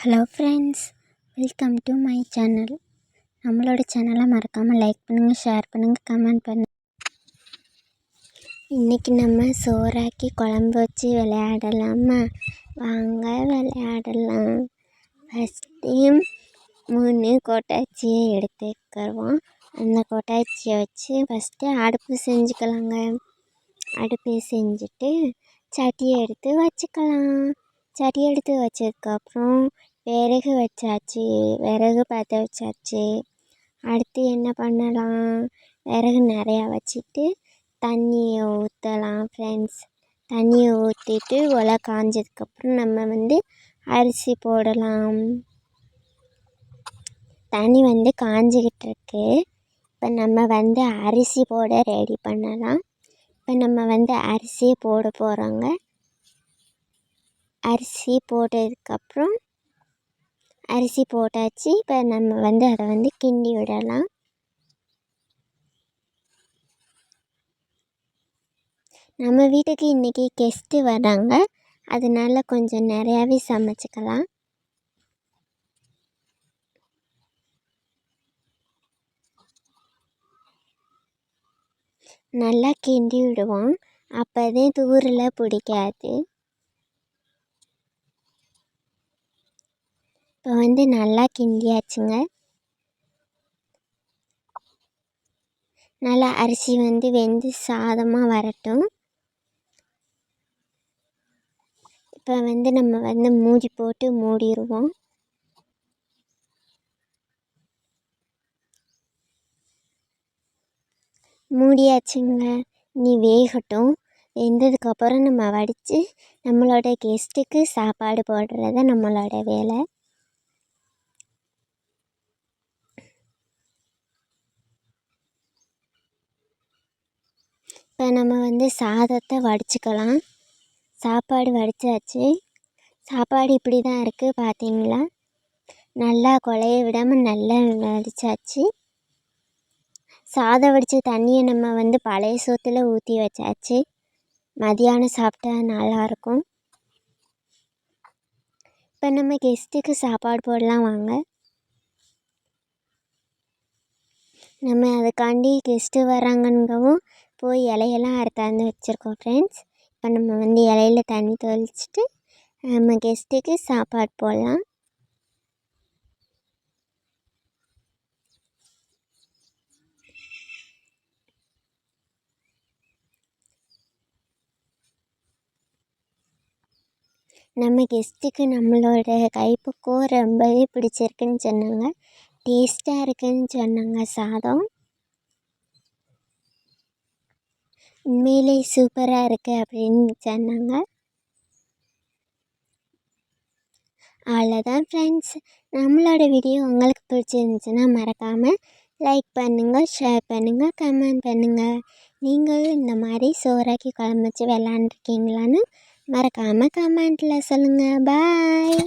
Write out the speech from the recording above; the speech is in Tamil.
Hello friends welcome to my channel நம்மளோட சேனலை மறக்காமல் லைக் பண்ணுங்கள் ஷேர் பண்ணுங்கள் கமெண்ட் பண்ணுங்கள் இன்றைக்கி நம்ம சோறாக்கி குழம்பு வச்சு விளையாடலாமா? வாங்க விளையாடலாம். ஃபஸ்ட்டு மூணு கொட்டாச்சியை எடுத்துக்கிறோம் அந்த கொட்டாச்சியை வச்சு ஃபஸ்ட்டு அடுப்பு செஞ்சுக்கலாங்க. அடுப்பு செஞ்சுட்டு சட்டியை எடுத்து வச்சுக்கலாம். சட்டி எடுத்து வச்சதுக்கப்புறம் விறகு வச்சாச்சு விறகு பற்ற வச்சாச்சு. அடுத்து என்ன பண்ணலாம்? விறகு நிறையா வச்சுட்டு தண்ணியை ஊற்றலாம் ஃப்ரெண்ட்ஸ் தண்ணியை ஊற்றிட்டு ஒலை காஞ்சதுக்கப்புறம் நம்ம வந்து அரிசி போடலாம். தண்ணி வந்து காஞ்சிக்கிட்டு இருக்கு இப்போ நம்ம வந்து அரிசி போட ரெடி பண்ணலாம். இப்போ நம்ம வந்து அரிசியை போட போகிறோங்க அரிசி போட்டதுக்கப்புறம் அரிசி போட்டாச்சு. இப்போ நம்ம வந்து அதை வந்து கிண்டி விடலாம். நம்ம வீட்டுக்கு இன்றைக்கி கெஸ்ட்டு வராங்க. அதனால கொஞ்சம் நிறையாவே சமைச்சிக்கலாம். நல்லா கிண்டி விடுவோம். அப்போதான் தூரில் பிடிக்காது. இப்போ வந்து நல்லா கிண்டியாச்சுங்க. நல்லா அரிசி வந்து வெந்து சாதமாக வரட்டும். இப்போ வந்து நம்ம வந்து மூடி போட்டு மூடிடுவோம் மூடியாச்சுங்க. நீ வேகட்டும். வெந்ததுக்கப்புறம் நம்ம வடித்து நம்மளோட கெஸ்ட்டுக்கு சாப்பாடு போடுறது நம்மளோட வேலை. இப்போ நம்ம வந்து சாதத்தை வடிச்சுக்கலாம். சாப்பாடு வடித்தாச்சு சாப்பாடு இப்படி தான் இருக்குது பார்த்தீங்களா? நல்லா குழைய விடாமல் நல்லா வடித்தாச்சு சாதம் வடித்த தண்ணியை நம்ம வந்து பழைய சோத்தில் ஊற்றி வச்சாச்சு. மதியானம் சாப்பிட்டா நல்லாயிருக்கும் இப்போ நம்ம கெஸ்ட்டுக்கு சாப்பாடு போடலாம் வாங்க. நம்ம அதுக்காண்டி கெஸ்ட்டு வராங்கங்கவும் போய் இலையெல்லாம் அறுத்தாந்து வச்சுருக்கோம் ஃப்ரெண்ட்ஸ் இப்போ நம்ம வந்து இலையில தண்ணி தெளிச்சிட்டு நம்ம கெஸ்ட்டுக்கு சாப்பாடு போடலாம். நம்ம கெஸ்ட்டுக்கு நம்மளோட கைப்பக்குவம் ரொம்பவே பிடிச்சிருக்குன்னு சொன்னாங்க. டேஸ்ட்டாக இருக்குதுன்னு சொன்னாங்க சாதம். உண்மையிலே சூப்பராக இருக்குது அப்படின்னு சொன்னாங்க. அவ்வளோதான் ஃப்ரெண்ட்ஸ் நம்மளோட வீடியோ உங்களுக்கு பிடிச்சிருந்துச்சுன்னா மறக்காமல் லைக் பண்ணுங்கள் ஷேர் பண்ணுங்கள் கமெண்ட் பண்ணுங்கள் நீங்களும் இந்த மாதிரி சோறாக்கி குழம்பு வச்சு விளாண்டுருக்கீங்களான்னு மறக்காமல் கமெண்ட்டில் சொல்லுங்கள் பாய்